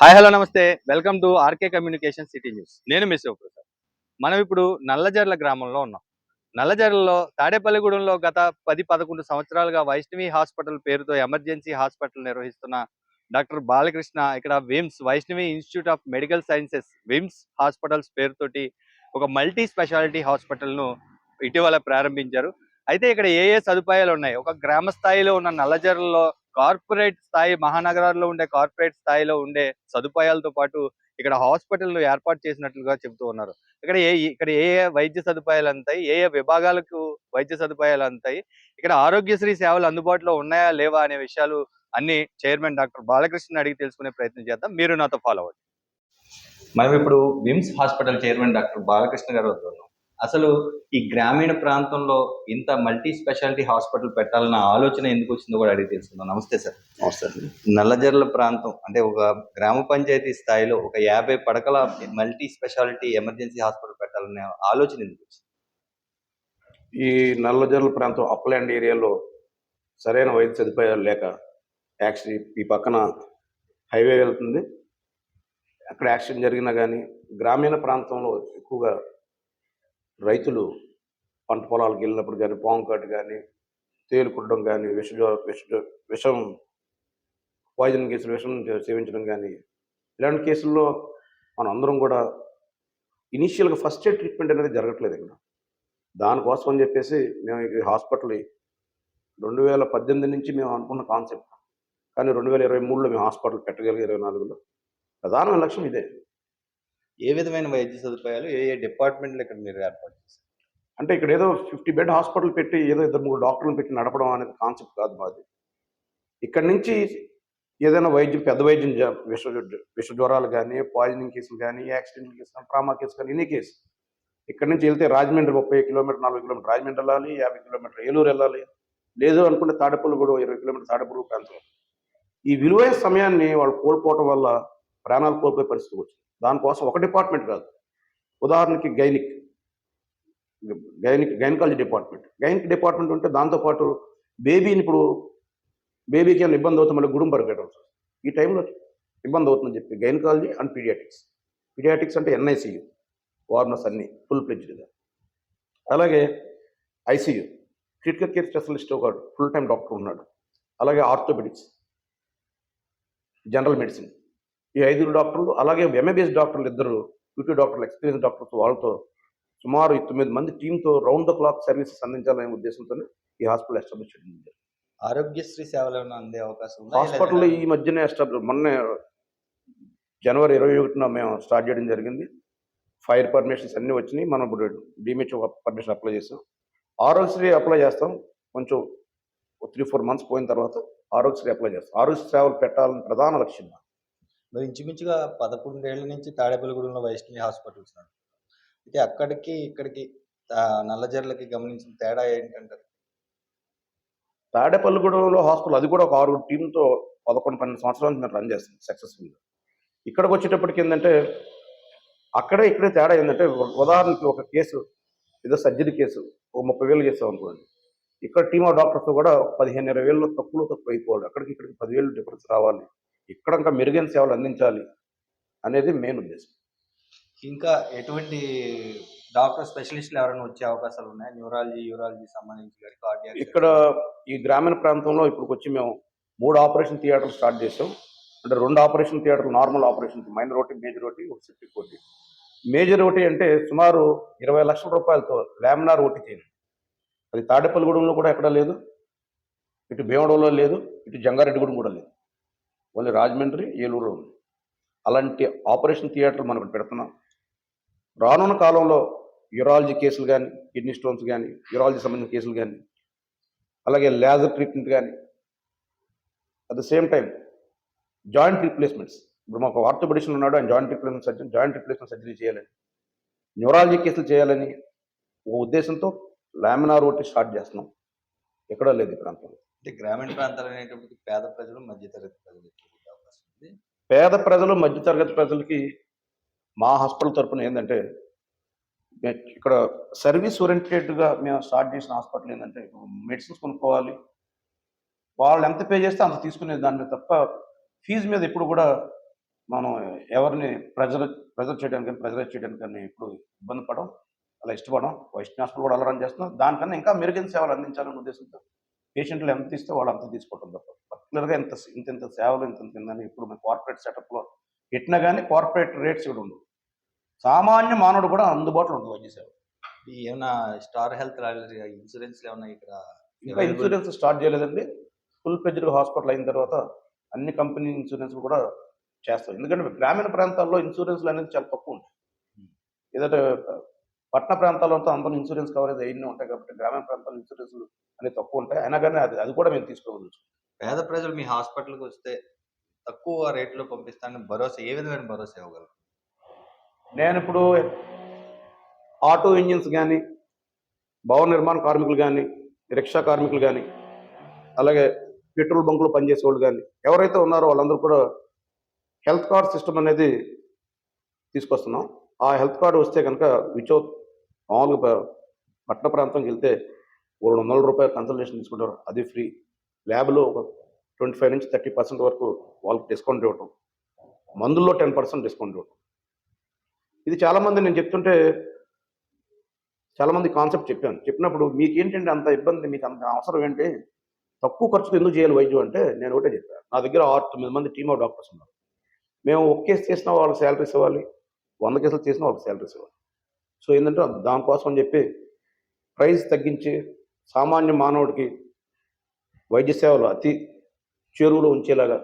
Hi hello namaste. Welcome to RK communication city news. నేను miss Prasad మనం ఇప్పుడు నల్లజర్ల గ్రామంలో ఉన్నాం. నల్లజర్లలో తాడేపల్లిగూడెంలో గత పది పదకొండు సంవత్సరాలుగా వైష్ణవి హాస్పిటల్ పేరుతో ఎమర్జెన్సీ హాస్పిటల్ నిర్వహిస్తున్న డాక్టర్ బాలకృష్ణ ఇక్కడ VIMS Vaishnavi institute of medical sciences VIMS hospitals పేరుతోటి ఒక మల్టీ స్పెషాలిటీ హాస్పిటల్ను ఇటీవల ప్రారంభించారు. అయితే ఇక్కడ ఏ ఏ సదుపాయాలు ఉన్నాయి? ఒక గ్రామ స్థాయిలో ఉన్న నల్లజర్లలో కార్పొరేట్ స్థాయి మహానగరాల్లో ఉండే కార్పొరేట్ స్థాయిలో ఉండే సదుపాయాలతో పాటు ఇక్కడ హాస్పిటల్ ఏర్పాటు చేసినట్లుగా చెబుతూ ఉన్నారు. ఇక్కడ ఏ ఇక్కడ ఏ ఏ వైద్య సదుపాయాలు అంతాయి ఏ ఏ విభాగాలకు వైద్య సదుపాయాలు అంతాయి ఇక్కడ ఆరోగ్యశ్రీ సేవలు అందుబాటులో ఉన్నాయా లేవా అనే విషయాలు అన్ని చైర్మన్ డాక్టర్ బాలకృష్ణ అడిగి తెలుసుకునే ప్రయత్నం చేద్దాం. మీరు నాతో ఫాలో అవ్వండి. మనం ఇప్పుడు VIMS hospital chairman doctor Balakrishna garu వద్ద. ఉన్నాం అసలు ఈ గ్రామీణ ప్రాంతంలో ఇంత మల్టీ స్పెషాలిటీ హాస్పిటల్ పెట్టాలన్న ఆలోచన ఎందుకు వచ్చిందో కూడా అడిగి తెలుసుకుందాం. నమస్తే సార్. నమస్తే నల్లజర్ల ప్రాంతం అంటే ఒక గ్రామ పంచాయతీ స్థాయిలో ఒక యాభై పడకల మల్టీ స్పెషాలిటీ ఎమర్జెన్సీ హాస్పిటల్ పెట్టాలనే ఆలోచన ఎందుకు వచ్చింది? ఈ నల్లజర్ల ప్రాంతం అప్లాండ్ ఏరియాలో సరైన వైద్య సదుపాయాలు లేక యాక్సిడెంట్ ఈ పక్కన హైవే వెళ్తుంది. అక్కడ యాక్సిడెంట్ జరిగినా కానీ గ్రామీణ ప్రాంతంలో ఎక్కువగా రైతులు పంట పొలాలకు వెళ్ళినప్పుడు కానీ పాము కాటు కానీ తేలు కుట్టడం కానీ విష విష విషం పాయిజన్ కేసులు విషం సేవించడం కానీ ఇలాంటి కేసుల్లో మనం అందరం కూడా ఇనీషియల్గా ఫస్ట్ ఎయిడ్ ట్రీట్మెంట్ అనేది జరగట్లేదు ఇక్కడ. దానికోసం అని చెప్పేసి మేము ఈ హాస్పిటల్ రెండు వేల పద్దెనిమిది నుంచి మేము అనుకున్న కాన్సెప్ట్. కానీ రెండు వేల ఇరవై మూడులో మేము హాస్పిటల్ పెట్టగలిగే ఇరవై నాలుగులో. ప్రధాన లక్ష్యం ఇదే. ఏ విధమైన వైద్య సదుపాయాలు ఏ ఏ డిపార్ట్మెంట్లు ఇక్కడ మీరు ఏర్పాటు చేశారు? అంటే ఇక్కడ ఏదో ఫిఫ్టీ బెడ్ హాస్పిటల్ పెట్టి ఏదో ఇద్దరు మూడు డాక్టర్లు పెట్టి నడపడం అనేది కాన్సెప్ట్ కాదు మాది. ఇక్కడ నుంచి ఏదైనా వైద్యం పెద్ద వైద్యం విష విష జ్వరాలు కానీ పాయిజనింగ్ కేసులు కానీ యాక్సిడెంట్ కేసు కానీ ట్రామా కేసు కానీ ఎనీ కేసు. ఇక్కడ నుంచి వెళ్తే రాజమండ్రి ముప్పై కిలోమీటర్ నలభై కిలోమీటర్ రాజమండ్రి వెళ్ళాలి యాభై కిలోమీటర్ ఏలూరు వెళ్ళాలి. లేదు అనుకుంటే తాడేపల్లి కూడా ఇరవై కిలోమీటర్ తాడేపల్లి ప్రాంతం. ఈ విలువైన సమయాన్ని వాళ్ళు కోల్పోవటం వల్ల ప్రాణాలు కోల్పోయే పరిస్థితి వచ్చింది. దానికోసం ఒక డిపార్ట్మెంట్ కాదు. ఉదాహరణకి gynaec. Gynaec gynaecology department. Gynaec department ఉంటే దాంతోపాటు బేబీని ఇప్పుడు బేబీకి ఏమైనా ఇబ్బంది అవుతుంది మళ్ళీ గుడుంబ పెట్టడం ఈ టైంలో ఇబ్బంది అవుతుందని చెప్పి గైనకాలజీ అండ్ పీడియాటిక్స్. పీడియాటిక్స్ అంటే ఎన్ఐసియు. వార్నర్స్ అన్ని ఫుల్ ప్లెజ్డ్గా అలాగే ఐసీయూ. క్రిటికల్ కేర్ స్పెషలిస్ట్ ఒక ఫుల్ టైం డాక్టర్ ఉన్నాడు. అలాగే ఆర్థోపెడిక్స్. General medicine. ఈ ఐదుగురు డాక్టర్లు అలాగే ఎంఏబిఎస్ డాక్టర్లు ఇద్దరు డ్యూటీ డాక్టర్లు ఎక్స్పీరియన్స్ డాక్టర్స్ వాళ్ళతో సుమారు తొమ్మిది మంది టీంతో రౌండ్ ద క్లాక్ సర్వీసెస్ అందించాలనే ఉద్దేశంతో ఈ హాస్పిటల్ ఎస్టాబ్లిష్ చేయడం ఆరోగ్యశ్రీ సేవలు అందే అవకాశం? హాస్పిటల్ ఈ మధ్యనే ఎస్టాబ్లిష్ మొన్నే జనవరి ఇరవై ఒకటిన మేము స్టార్ట్ చేయడం జరిగింది. ఫైర్ పర్మిషన్స్ అన్నీ వచ్చినాయి. మనం ఇప్పుడు డిమిచ్ పర్మిషన్ అప్లై చేస్తాం ఆరోగ్యశ్రీ అప్లై చేస్తాం. కొంచెం త్రీ ఫోర్ మంత్స్ పోయిన తర్వాత ఆరోగ్యశ్రీ అప్లై చేస్తాం. ఆరోగ్య సేవలు పెట్టాలని ప్రధాన లక్ష్యం మరి ఇంచుమించుగా పదకొండేళ్ళ నుంచి తాడేపల్లిగూడెంలో వైష్ణవి హాస్పిటల్స్ అయితే అక్కడికి ఇక్కడికి నల్లజర్లకి గమనించిన తేడా ఏంటంటారు? తాడేపల్లిగూడెంలో హాస్పిటల్ అది కూడా ఒక ఆరుగురు టీంతో పదకొండు పన్నెండు సంవత్సరాల నుంచి మేము రన్ చేస్తాం సక్సెస్ఫుల్గా. ఇక్కడికి వచ్చేటప్పటికి ఏంటంటే అక్కడే ఇక్కడే తేడా ఏంటంటే ఉదాహరణకి ఒక కేసు ఏదో సర్జరీ కేసు ఒక ముప్పై వేలు చేస్తాం అనుకోండి. ఇక్కడ టీమ్ ఆఫ్ డాక్టర్స్ కూడా పదిహేను ఇరవై వేలు తక్కువలో తక్కువ అయిపోవాలి. అక్కడికి ఇక్కడికి పదివేలు డిఫరెన్స్ రావాలి. ఇక్కడ ఇంకా మెరుగైన సేవలు అందించాలి అనేది మెయిన్ ఉద్దేశం. ఇంకా ఎటువంటి డాక్టర్ స్పెషలిస్టులు ఎవరైనా వచ్చే అవకాశాలు ఉన్నాయి? న్యూరాలజీ యూరాలజీ సంబంధించి కార్డియాక్ ఇక్కడ ఈ గ్రామీణ ప్రాంతంలో ఇప్పటికి వచ్చి మేము మూడు ఆపరేషన్ థియేటర్లు స్టార్ట్ చేసాం అంటే రెండు ఆపరేషన్ థియేటర్లు నార్మల్ ఆపరేషన్ మైనర్ రోటీ మేజర్ రోటీ ఒక సెప్టిక్ రోటీ. మేజర్ రోటీ అంటే సుమారు ఇరవై లక్షల రూపాయలతో లామినార్ ఓటీ చేయండి. అది తాడేపల్లిగూడెంలో కూడా ఎక్కడా లేదు. ఇటు భీమవరంలో లేదు. ఇటు జంగారెడ్డిగూడెం కూడా లేదు. ఓన్లీ రాజమండ్రి ఏలూరులో ఉంది. అలాంటి ఆపరేషన్ థియేటర్ మనం పెడుతున్నాం. రానున్న కాలంలో యూరాలజీ కేసులు కానీ కిడ్నీ స్టోన్స్ కానీ యూరాలజీ సంబంధించిన కేసులు కానీ అలాగే లేజర్ ట్రీట్మెంట్ కానీ at the same time joint replacements. ఇప్పుడు మాకు ఆర్థోపెడిషన్ ఉన్నాడు ఆయన joint replacement surgery joint replacement surgery చేయాలని. న్యూరాలజీ కేసులు చేయాలని ఓ ఉద్దేశంతో లామినార్ ఒకటి స్టార్ట్ చేస్తున్నాం. ఎక్కడా లేదు ఈ ప్రాంతంలో అంటే గ్రామీణ ప్రాంతాలు అనేటప్పటికి పేద ప్రజలు మధ్యతరగతి ప్రజలు అవకాశం ఉంది. పేద ప్రజలు మధ్యతరగతి ప్రజలకి మా హాస్పిటల్ తరపున ఏంటంటే ఇక్కడ సర్వీస్ ఓరియంటెడ్గా మేము స్టార్ట్ చేసిన హాస్పిటల్ ఏంటంటే మెడిసిన్స్ కొనుక్కోవాలి. వాళ్ళు ఎంత పే చేస్తే అంత తీసుకునే మీద తప్ప ఫీజు మీద ఎప్పుడు కూడా మనం ఎవరిని ప్రెజర్ ప్రెజర్ చేయడానికి కానీ ప్రెజరైజ్ చేయడానికి కానీ ఇప్పుడు ఇబ్బంది పడడం అలా ఇష్టపడడం వైష్ణవ హాస్పిటల్ కూడా అలా రన్ చేస్తున్నాం. దానికన్నా ఇంకా మెరుగైన సేవలు అందించాలనే ఉద్దేశంతో పేషెంట్లు ఎంత ఇస్తే వాళ్ళు అంత తీసుకోవడం తప్ప. పర్టికులర్గా ఇంత ఇంత ఇంత సేవలు ఇంత ఇంత ఇప్పుడు మన కార్పొరేట్ సెటప్లో పెట్టినా కానీ కార్పొరేట్ రేట్స్ కూడా ఉండవు. సామాన్య మానవుడు కూడా అందుబాటులో ఉంటుంది వైద్య సేవ ఈ ఏమైనా స్టార్ హెల్త్ ఇన్సూరెన్స్ ఏమైనా ఇక్కడ ఇంకా ఇన్సూరెన్స్ స్టార్ట్ చేయలేదండి. ఫుల్ ఫ్లెడ్జ్డ్ హాస్పిటల్ అయిన తర్వాత అన్ని కంపెనీ ఇన్సూరెన్స్ కూడా చేస్తాం. ఎందుకంటే గ్రామీణ ప్రాంతాల్లో ఇన్సూరెన్స్లు అనేది చాలా తక్కువ ఉంటాయి. ఏదంటే పట్టణ ప్రాంతాల్లో అంతా అందరూ ఇన్సూరెన్స్ కవరేజ్ అయ్యి ఉంటాయి కాబట్టి గ్రామీణ ప్రాంతాల్లో ఇన్సూరెన్స్లు అనేవి తక్కువ ఉంటాయి. అయినా కానీ అది అది కూడా మేము తీసుకోవచ్చు. పేద ప్రజలు మీ హాస్పిటల్కి వస్తే తక్కువ రేట్లో పంపిస్తానని భరోసా ఏ విధమైన భరోసా ఇవ్వగలరు? నేను ఇప్పుడు ఆటో ఇంజిన్స్ కానీ భవన నిర్మాణ కార్మికులు కానీ రిక్షా కార్మికులు కానీ అలాగే పెట్రోల్ బంకులో పనిచేసే వాళ్ళు కానీ ఎవరైతే ఉన్నారో వాళ్ళందరూ కూడా హెల్త్ కార్డ్ సిస్టమ్ అనేది తీసుకొస్తున్నాం. ఆ హెల్త్ కార్డు వస్తే కనుక విచౌట్ మామూలుగా పట్టణ ప్రాంతంకి వెళ్తే ఓ రెండు వందల రూపాయలు కన్సల్టేషన్ తీసుకుంటారు. అది ఫ్రీ ల్యాబ్లో ఒక ట్వంటీ ఫైవ్ నుంచి థర్టీ పర్సెంట్ వరకు వాళ్ళకి డిస్కౌంట్ ఇవ్వటం. మందుల్లో టెన్ పర్సెంట్ డిస్కౌంట్ ఇవ్వటం. ఇది చాలామంది నేను చెప్తుంటే చాలామంది కాన్సెప్ట్ చెప్పాను. చెప్పినప్పుడు మీకు ఏంటంటే అంత ఇబ్బంది? మీకు అంత అవసరం ఏంటి? తక్కువ ఖర్చుతో ఎందుకు చేయాలి వైద్యం అంటే నేను ఒకటే చెప్పాను నా దగ్గర ఆరు తొమ్మిది మంది టీమ్ ఆఫ్ డాక్టర్స్ ఉన్నారు. మేము ఒక కేసు చేసినా వాళ్ళకి శాలరీస్ ఇవ్వాలి. వంద కేసులు చేసినా వాళ్ళకి శాలరీస్ ఇవ్వాలి. సో ఏంటంటే దానికోసం అని చెప్పి ప్రైస్ తగ్గించి సామాన్య మానవుడికి వైద్య సేవలు అతి చేరువలో ఉంచేలాగా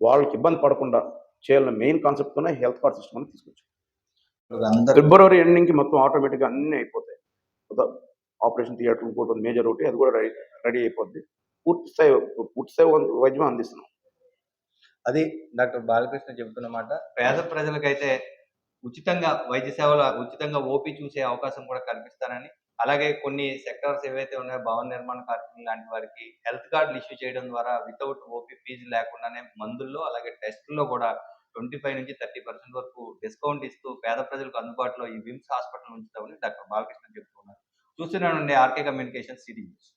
వాళ్ళకి ఇబ్బంది పడకుండా చేయాలన్న మెయిన్ కాన్సెప్ట్తోనే హెల్త్ కార్డ్ సిస్టమ్ అని తీసుకొచ్చాం. ఫిబ్రవరి ఎండింగ్కి మొత్తం ఆటోమేటిక్గా అన్నీ అయిపోతాయి. ఒక ఆపరేషన్ థియేటర్ ఇంకోటి మేజర్ ఒకటి అది కూడా రెడీ రెడీ అయిపోద్ది. పూర్తి స్థాయి పూర్తి స్థాయి వైద్యం అందిస్తున్నాం. అది డాక్టర్ బాలకృష్ణ చెబుతున్నమాట పేద ప్రజలకైతే ఉచితంగా వైద్య సేవలు ఉచితంగా ఓపీ చూసే అవకాశం కూడా కల్పిస్తారని అలాగే కొన్ని సెక్టార్స్ ఏవైతే ఉన్నాయో భవన నిర్మాణ కార్మికులు లాంటి వారికి హెల్త్ కార్డులు ఇష్యూ చేయడం ద్వారా వితౌట్ ఓపీ ఫీజు లేకుండానే మందుల్లో అలాగే టెస్టుల్లో కూడా ట్వంటీ ఫైవ్ నుంచి థర్టీ పర్సెంట్ వరకు డిస్కౌంట్ ఇస్తూ పేద ప్రజలకు అందుబాటులో ఈ విమ్స్ హాస్పిటల్ ఉంచుతామని డాక్టర్ బాలకృష్ణ చెప్తున్నారు చూస్తున్నానండి ఆర్కే కమ్యూనికేషన్ సిటీ న్యూస్.